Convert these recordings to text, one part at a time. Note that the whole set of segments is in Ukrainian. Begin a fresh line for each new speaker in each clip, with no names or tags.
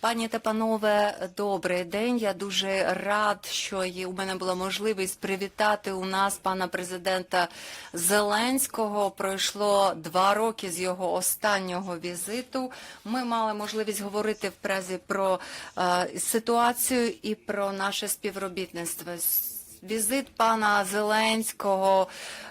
Пані та панове, добрий день. Я дуже рад, що у мене була можливість привітати у нас пана президента Зеленського. Пройшло два роки з його останнього візиту. Ми мали можливість говорити в празі про е, ситуацію і про наше співробітництво. Візит пана Зеленського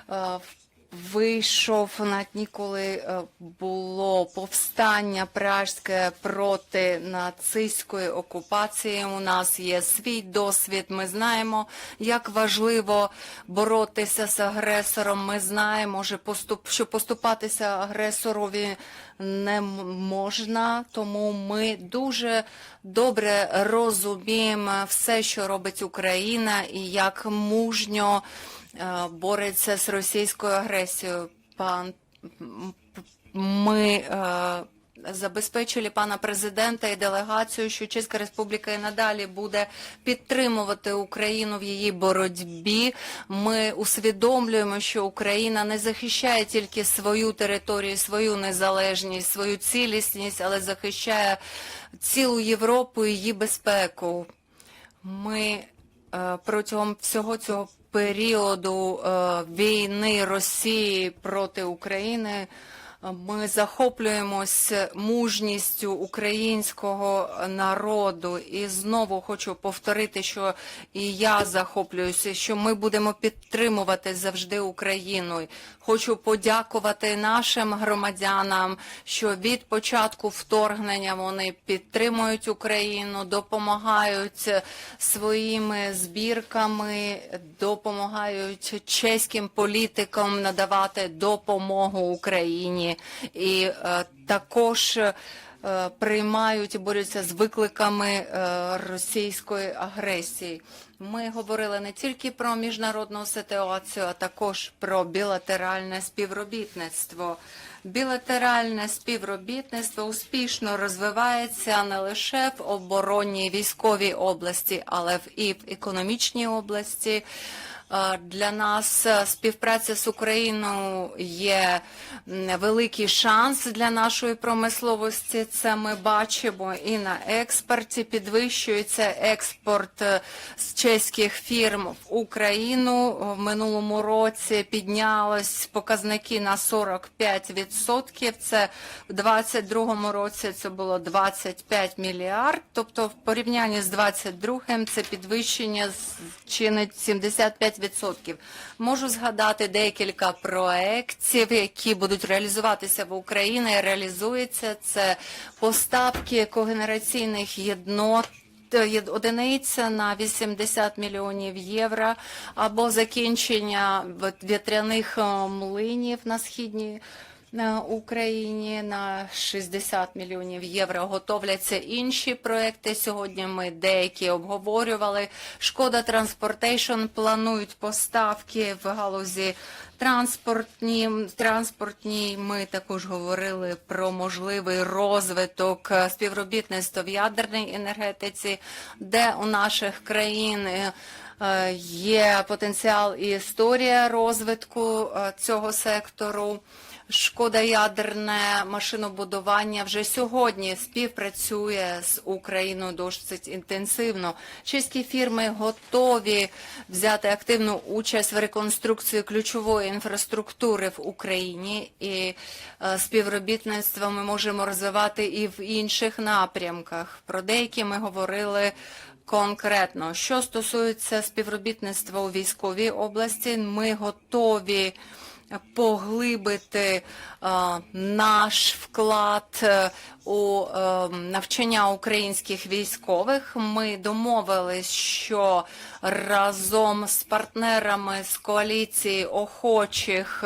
е, в вийшов на дні, коли е, було повстання пражське проти нацистської окупації. У нас є свій досвід. Ми знаємо, як важливо боротися з агресором. Ми знаємо, що поступ- що поступатися агресорові не можна, тому ми дуже добре розуміємо все, що робить Україна, і як мужньо бореться з російською агресією. Пан ми е, забезпечили пана президента і делегацію, що Чеська Республіка і надалі буде підтримувати Україну в її боротьбі. Ми усвідомлюємо, що Україна не захищає тільки свою територію, свою незалежність, свою цілісність, але захищає цілу Європу і її безпеку. Ми е, протягом всього цього періоду е, війни Росії проти України ми захоплюємось мужністю українського народу. І знову хочу повторити, що і я захоплююся, що ми будемо підтримувати завжди Україну. Хочу подякувати нашим громадянам, що від початку вторгнення вони підтримують Україну, допомагають своїми збірками, допомагають чеським політикам надавати допомогу Україні і е, також. е, Приймають і борються з викликами е, російської агресії. Ми говорили не тільки про міжнародну ситуацію, а також про білатеральне співробітництво. Білатеральне співробітництво успішно розвивається не лише в оборонній військовій області, але і в економічній області. Е, Для нас е, співпраця з Україною є великий шанс для нашої промисловості. Це ми бачимо і на експорті. Підвищується експорт е, з чеських фірм в Україну. В минулому році піднялось показники на 45%. Це в 2022 році це було 25 мільярд. Тобто в порівнянні з 2022 це підвищення чинить 75%. Можу згадати декілька проєктів, які будуть реалізуватися в Україні. Реалізується це поставки когенераційних єднот Одиниця на 80 мільйонів євро або закінчення вітряних е, млинів на східній на Україні на 60 мільйонів євро готовляться інші проекти. Сьогодні ми деякі обговорювали. Шкода Транспортейшн планують поставки в галузі транспортні. Транспортні ми також говорили про можливий розвиток е, співробітництва в ядерній енергетиці, де у наших країн. е, е, Є потенціал і історія розвитку цього сектору. Шкода ядерне машинобудування вже сьогодні співпрацює з Україною досить інтенсивно. Чеські фірми готові взяти активну участь в реконструкції ключової інфраструктури в Україні, і е, співробітництво ми можемо розвивати і в інших напрямках. Про деякі ми говорили. Конкретно, що стосується співробітництва у військовій області, ми готові поглибити е, наш вклад е, у е, навчання українських військових. Ми домовились, що разом з партнерами з коаліції охочих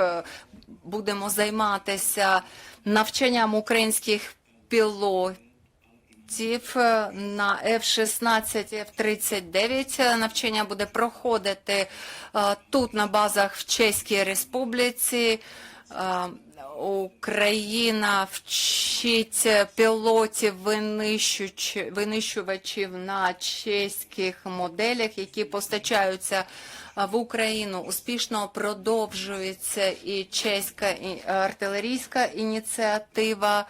будемо займатися навчанням українських пілотів літаків е, на F-16, F-39 навчання буде проходити е, тут на базах в Чеській Республіці. Е, Україна вчить пілотів винищувачів на чеських моделях, які постачаються в Україну успішно продовжується і чеська і- артилерійська ініціатива,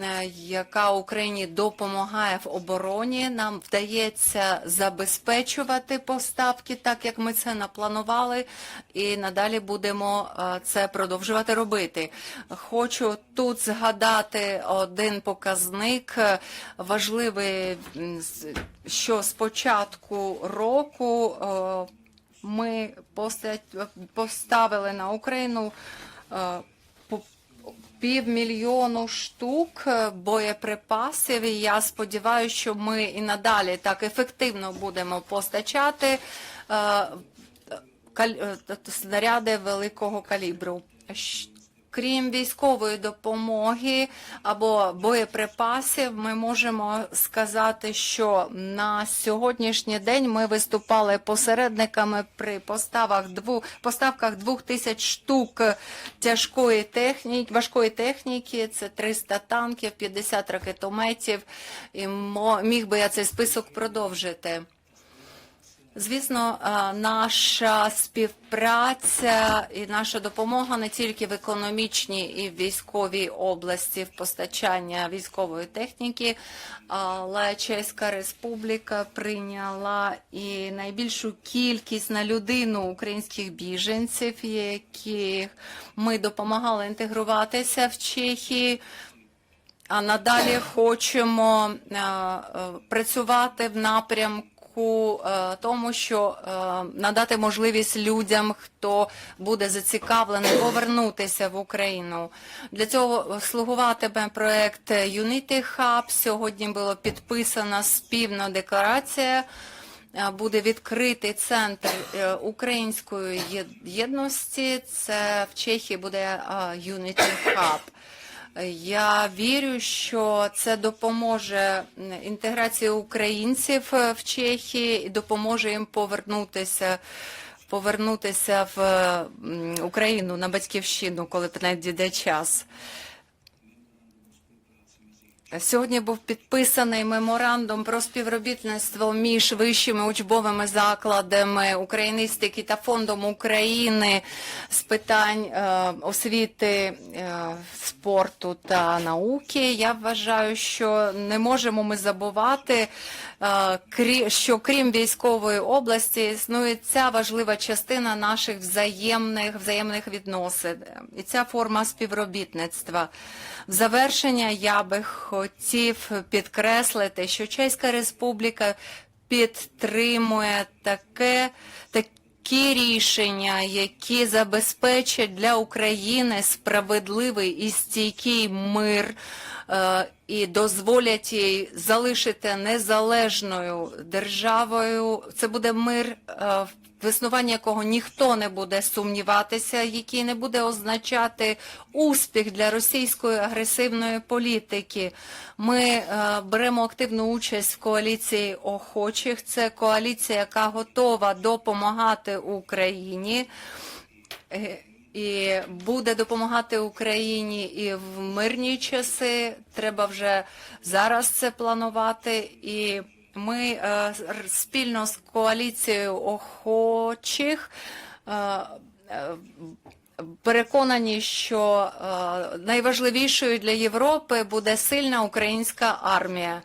е, яка Україні допомагає в обороні. Нам вдається забезпечувати поставки, так як ми це напланували, і надалі будемо е, це продовжувати робити. Хочу тут згадати один показник е, важливий, що з початку року е, ми поста- поставили на Україну е, півмільйону штук е, боєприпасів. І я сподіваюся, що ми і надалі так ефективно будемо постачати е, снаряди великого калібру. Крім військової допомоги або боєприпасів, ми можемо сказати, що на сьогоднішній день ми виступали посередниками при поставах дву, поставках двох тисяч штук тяжкої техніки, важкої техніки. Це 300 танків, 50 ракетометів. І міг би я цей список продовжити. Звісно, е, наша співпраця і наша допомога не тільки в економічній і в військовій області в постачання військової техніки, але Чеська Республіка прийняла і найбільшу кількість на людину українських біженців, яких ми допомагали інтегруватися в Чехії. А надалі хочемо е, е, працювати в напрямку е, тому, що е, надати можливість людям, хто буде зацікавлений повернутися в Україну. Для цього слугуватиме проект Unity Hub. Сьогодні було підписана спільна декларація. Е, Буде відкритий центр української єдності. Це в Чехії буде Unity Hub. Я вірю, що це допоможе інтеграції українців е, в Чехії і допоможе їм повернутися. Повернутися в Україну на батьківщину, коли надійде час. Сьогодні був підписаний меморандум про співробітництво між вищими учбовими закладами україністики та фондом України з питань е, освіти, е, спорту та науки. Я вважаю, що не можемо ми забувати, е, що крім військової області існує ця важлива частина наших взаємних взаємних відносин і ця форма співробітництва. В завершення я би хотів підкреслити, що Чеська Республіка підтримує таке, такі рішення, які забезпечать для України справедливий і стійкий мир і дозволять їй залишити незалежною державою. Це буде мир. е, в існуванні якого ніхто не буде сумніватися, який не буде означати успіх для російської агресивної політики. Ми е, беремо активну участь в коаліції охочих. Це коаліція, яка готова допомагати Україні. І буде допомагати Україні і в мирні часи. Треба вже зараз це планувати. І ми е, спільно з коаліцією охочих е, е, переконані, що е, найважливішою для Європи буде сильна українська армія.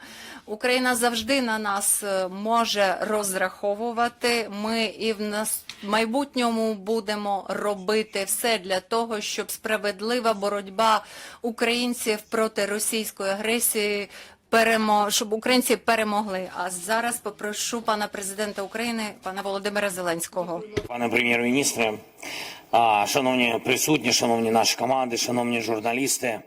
Україна завжди на нас е, може розраховувати. Ми і в нас майбутньому будемо робити все для того, щоб справедлива боротьба українців проти російської агресії перемо, щоб українці перемогли. А зараз попрошу пана президента України, пана Володимира Зеленського.
Пане прем'єр-міністре, шановні присутні, шановні наші команди, шановні журналісти,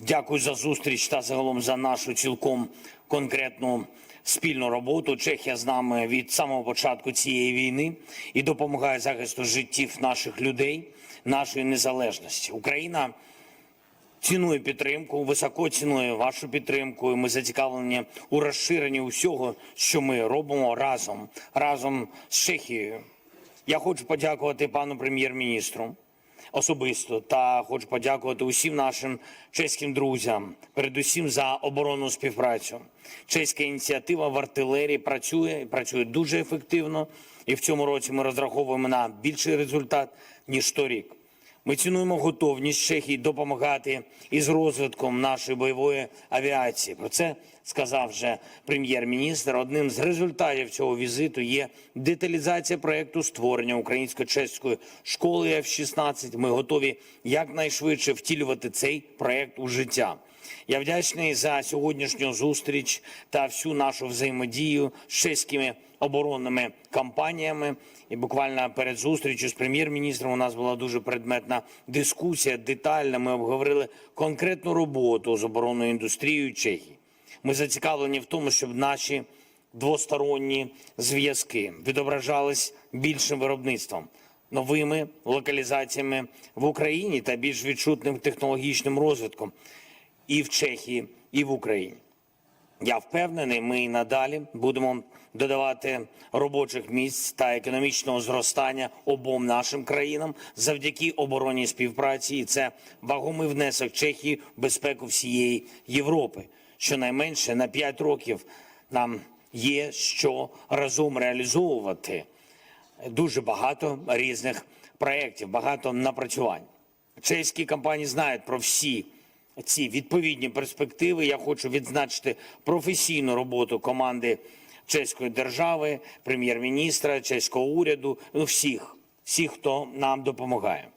дякую за зустріч та загалом за нашу цілком конкретну спільну роботу. Чехія з нами від самого початку цієї війни і допомагає захисту життів наших людей, нашої незалежності. Україна цінує підтримку, високо цінує вашу підтримку. і Ми зацікавлені у розширенні усього, що ми робимо разом, разом з Чехією. Я хочу подякувати пану прем'єр-міністру особисто та хочу подякувати усім нашим чеським друзям, передусім за оборонну співпрацю. Чеська ініціатива в артилерії працює і працює дуже ефективно. І в цьому році ми розраховуємо на більший результат ніж торік. Ми цінуємо готовність Чехії допомагати із розвитком нашої бойової авіації. Про це сказав вже прем'єр-міністр. Одним з результатів цього візиту є деталізація проекту створення українсько-чеської школи F-16. Ми готові якнайшвидше втілювати цей проект у життя. Я вдячний за сьогоднішню зустріч та всю нашу взаємодію з чеськими оборонними компаніями. І буквально перед зустрічю з прем'єр-міністром у нас була дуже предметна дискусія, детальна. Ми обговорили конкретну роботу з оборонною індустрією Чехії. Ми зацікавлені в тому, щоб наші двосторонні зв'язки відображались більшим виробництвом, новими локалізаціями в Україні та більш відчутним технологічним розвитком і в Чехії, і в Україні. Я впевнений, ми і надалі будемо додавати робочих місць та економічного зростання обом нашим країнам завдяки оборонній співпраці. І це вагомий внесок Чехії в безпеку всієї Європи. Щонайменше на 5 років нам є що разом реалізовувати дуже багато різних проєктів, багато напрацювань. Чеські компанії знають про всі ці відповідні перспективи. Я хочу відзначити професійну роботу команди чеської держави, прем'єр-міністра, чеського уряду, ну всіх, всіх, хто нам допомагає.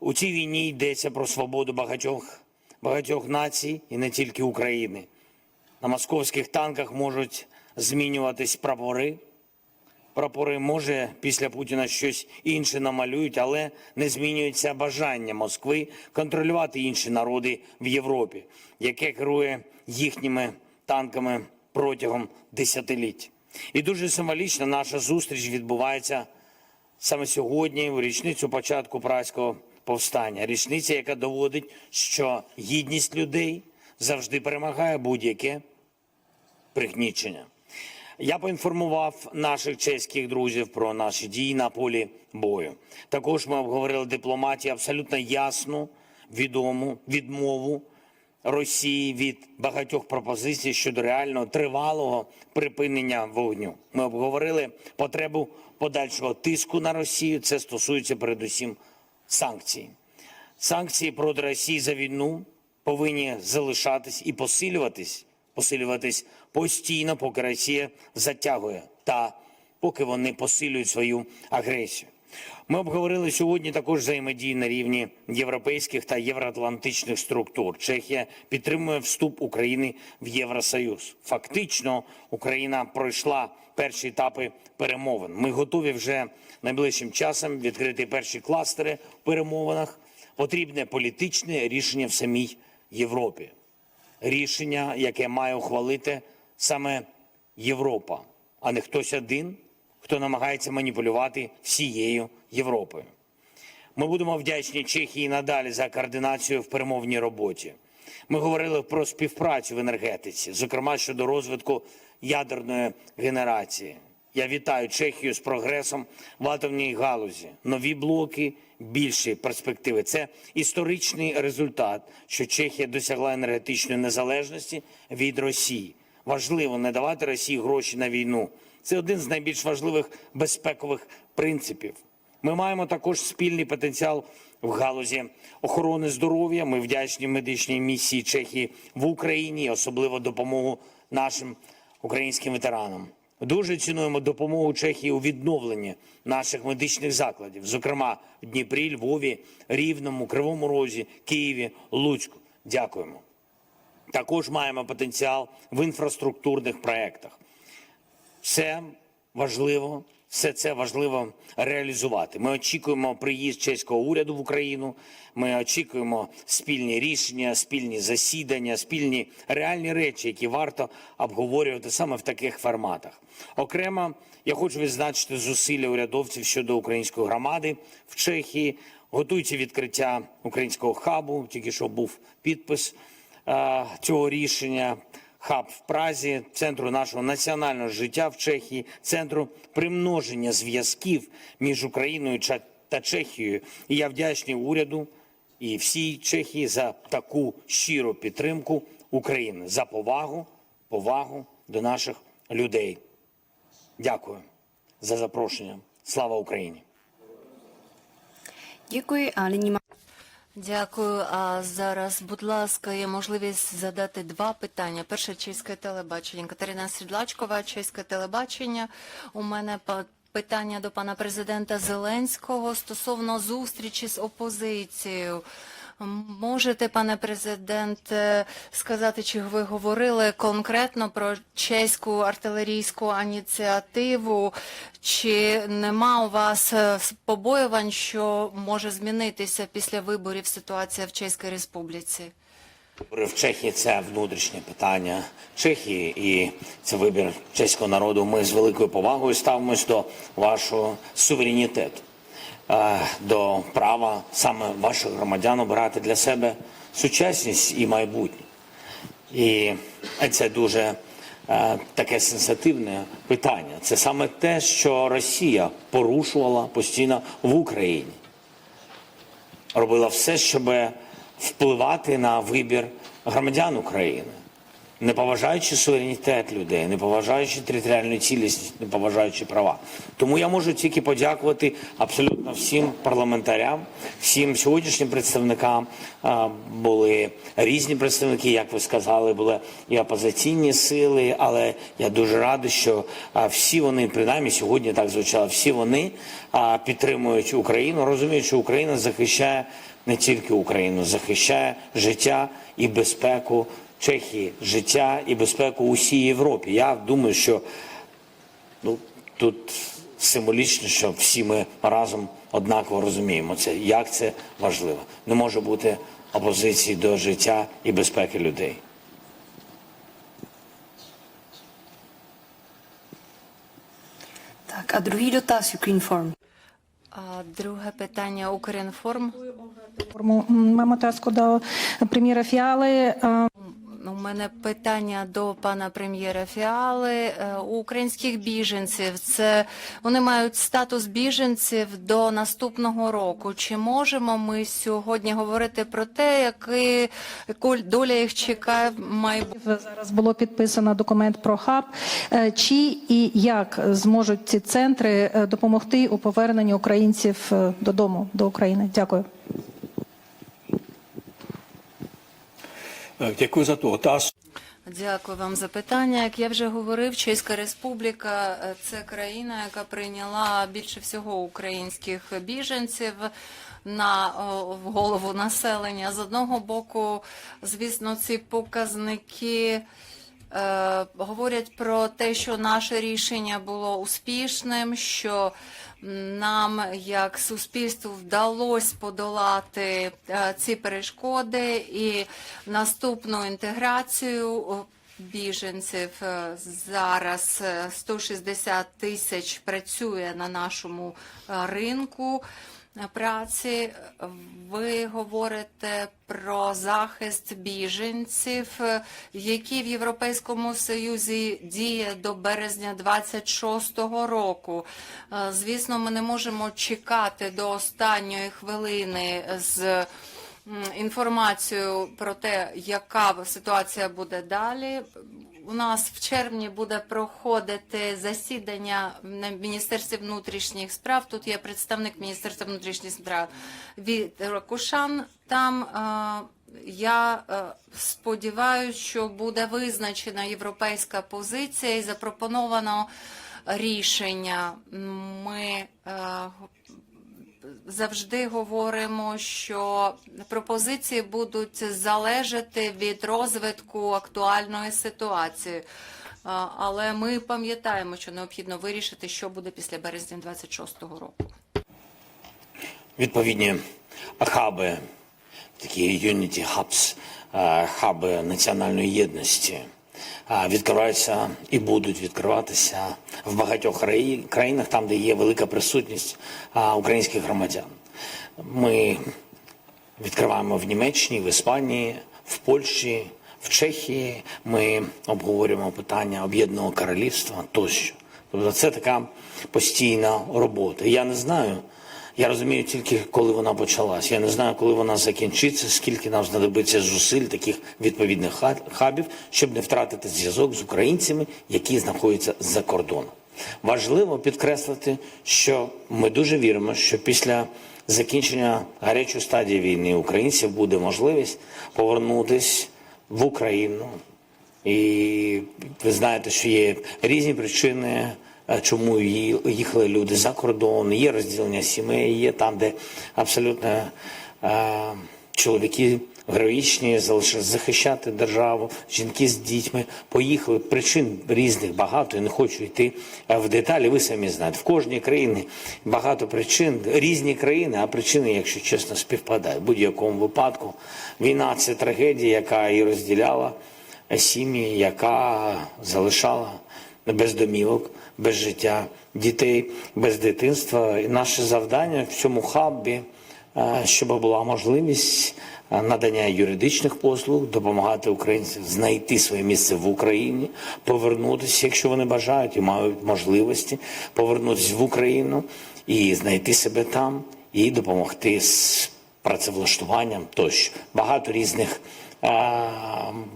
У цій війні йдеться про свободу багатьох, багатьох націй і не тільки України. На московських танках можуть змінюватись прапори. Прапори може після Путіна щось інше намалюють, але не змінюється бажання Москви контролювати інші народи в Європі, яке керує їхніми танками протягом десятиліть. І дуже символічно наша зустріч відбувається саме сьогодні, у річницю початку праського повстання. Річниця, яка доводить, що гідність людей завжди перемагає будь-яке пригнічення. Я поінформував наших чеських друзів про наші дії на полі бою. Також ми обговорили дипломатію абсолютно ясну, відому відмову Росії від багатьох пропозицій щодо реального тривалого припинення вогню. Ми обговорили потребу подальшого тиску на Росію. Це стосується передусім санкцій. Санкції проти Росії за війну повинні залишатись і посилюватись, посилюватись постійно, поки Росія затягує та поки вони посилюють свою агресію. Ми обговорили сьогодні також взаємодію на рівні європейських та євроатлантичних структур. Чехія підтримує вступ України в Євросоюз. Фактично, Україна пройшла перші етапи перемовин. Ми готові вже найближчим часом відкрити перші кластери в перемовинах. Потрібне політичне рішення в самій Європі. Рішення, яке має ухвалити саме Європа, а не хтось один, хто намагається маніпулювати всією Європою. Ми будемо вдячні Чехії надалі за координацію в перемовній роботі. Ми говорили про співпрацю в енергетиці, зокрема щодо розвитку ядерної генерації. Я вітаю Чехію з прогресом в атомній галузі. Нові блоки, більші перспективи. Це історичний результат, що Чехія досягла енергетичної незалежності від Росії. Важливо не давати Росії гроші на війну. Це один з найбільш важливих безпекових принципів. Ми маємо також спільний потенціал в галузі охорони здоров'я. Ми вдячні медичній місії Чехії в Україні, особливо допомогу нашим українським ветеранам. Дуже цінуємо допомогу Чехії у відновленні наших медичних закладів, зокрема в Дніпрі, Львові, Рівному, Кривому Розі, Києві, Луцьку. Дякуємо. Також маємо потенціал в інфраструктурних проєктах. Все важливо, все це важливо реалізувати. Ми очікуємо приїзд чеського уряду в Україну. Ми очікуємо спільні рішення, спільні засідання, спільні реальні речі, які варто обговорювати саме в таких форматах. Окремо, я хочу відзначити зусилля урядовців щодо української громади в Чехії. Готується відкриття українського хабу. Тільки що був підпис е, цього рішення. Хаб в Празі, центру нашого національного життя в Чехії, центру примноження зв'язків між Україною та Чехією. І я вдячний уряду і всій Чехії за таку щиру підтримку України, за повагу, повагу до наших людей. Дякую за запрошення. Слава Україні!
A nyní má
Дякую. А зараз, будь ласка, є можливість задати два питання. Перше чеське телебачення. Катерина Сідлачкова, чеське телебачення. У мене питання до пана президента Зеленського стосовно зустрічі з опозицією. Можете, пане президенте, сказати, чи ви говорили конкретно про чеську артилерійську ініціативу, чи нема у вас е, побоювань, що може змінитися після виборів ситуація в Чеській Республіці?
В Чехії це внутрішнє питання Чехії, і це вибір чеського народу. Ми з великою повагою ставимось до вашого суверенітету, до права саме ваших громадян обирати для себе сучасність і майбутнє. І це дуже е, таке сенситивне питання. Це саме те, що Росія порушувала постійно в Україні робила все, щоб впливати на вибір громадян України, не поважаючи суверенітет людей, не поважаючи територіальну цілісність, не поважаючи права. Тому я можу тільки подякувати абсолютно всім парламентарям, всім сьогоднішнім представникам. Були різні представники, як ви сказали, були і опозиційні сили, але я дуже радий, що всі вони, принаймні сьогодні так звучало, всі вони підтримують Україну, розуміють, що Україна захищає не тільки Україну, захищає життя і безпеку Чехії, життя і безпеку усій Європі. Я думаю, що ну, тут символічно, що всі ми разом однаково розуміємо це, як це важливо. Не може бути опозиції до життя і безпеки людей.
tak a druhý dotaz Ukrinform.
А друге питання Укрінформ.
Маємо тезку до прем'єра Фіали. Е,
У мене питання до пана прем'єра Фіали. Е, У українських біженців це вони мають статус біженців до наступного року. Чи можемо ми сьогодні говорити про те, який доля їх чекає в майбутньому?
Зараз було підписано документ про хаб. Е, Чи і як зможуть ці центри е, допомогти у поверненні українців е, додому до України? Дякую.
Eh, за tu otázku.
Дякую вам за питання. Як я вже говорив, Чеська Республіка е, це країна, яка прийняла більше всього українських біженців на голову населення. З одного боку, звісно, ці показники. Е, Говорять про те, що наше рішення було успішним, що нам, як суспільству, вдалося подолати е, ці перешкоди і наступну інтеграцію біженців е, зараз е, 160 тисяч працює на нашому ринку праці. Ви говорите про захист біженців, е, який в Європейському Союзі діє до березня 26-го року. Е, Звісно, ми не можемо чекати до останньої хвилини з інформацією про те, яка ситуація буде далі. У нас в червні буде проходити засідання на Міністерстві внутрішніх справ. Тут є представник Міністерства внутрішніх справ Віктор Кушан. Там е, я е, сподіваюся, що буде визначена європейська позиція і запропоновано рішення. Ми е, завжди говоримо, що пропозиції будуть залежати від розвитку актуальної ситуації. Але ми пам'ятаємо, що необхідно вирішити, що буде після березня 26-го року.
відповідні хаби, такі unity hubs, хаби національної єдності відкриваються і будуть відкриватися в багатьох країнах, там, де є велика присутність українських громадян. Ми відкриваємо в Німеччині, в Іспанії, в Польщі, в Чехії. Ми обговорюємо питання об'єднаного королівства тощо. Тобто це така постійна робота. Я не знаю, Я розумію тільки, коли вона почалась. Я не знаю, коли вона закінчиться, скільки нам знадобиться зусиль таких відповідних хабів, щоб не втратити зв'язок з українцями, які знаходяться за кордоном. Важливо підкреслити, що ми дуже віримо, що після закінчення гарячої стадії війни українців буде можливість повернутися в Україну. І ви знаєте, що є різні причини, чому ї- їхали люди за кордон, є розділення сімей, є там, де абсолютно е, чоловіки героїчні захищати державу, жінки з дітьми поїхали. Причин різних багато. Я не хочу йти е, в деталі. Ви самі знаєте, в кожній країні багато причин, різні країни, а причини, якщо чесно, співпадають. В будь-якому випадку війна це трагедія, яка і розділяла сім'ї, яка залишала без домівок, без життя дітей, без дитинства. І наше завдання в цьому хабі, е, щоб була можливість е, надання юридичних послуг, допомагати українцям знайти своє місце в Україні, повернутися, якщо вони бажають і мають можливості, повернутися в Україну і знайти себе там, і допомогти з працевлаштуванням тощо. Багато різних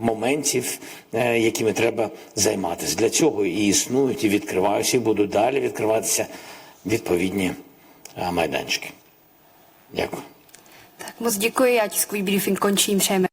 моментів, е, якими треба займатися. Для цього і існують, і відкриваються, і будуть далі відкриватися відповідні е, майданчики. Дякую.
Tak moc děkuji, já tiskový briefing končím, přejeme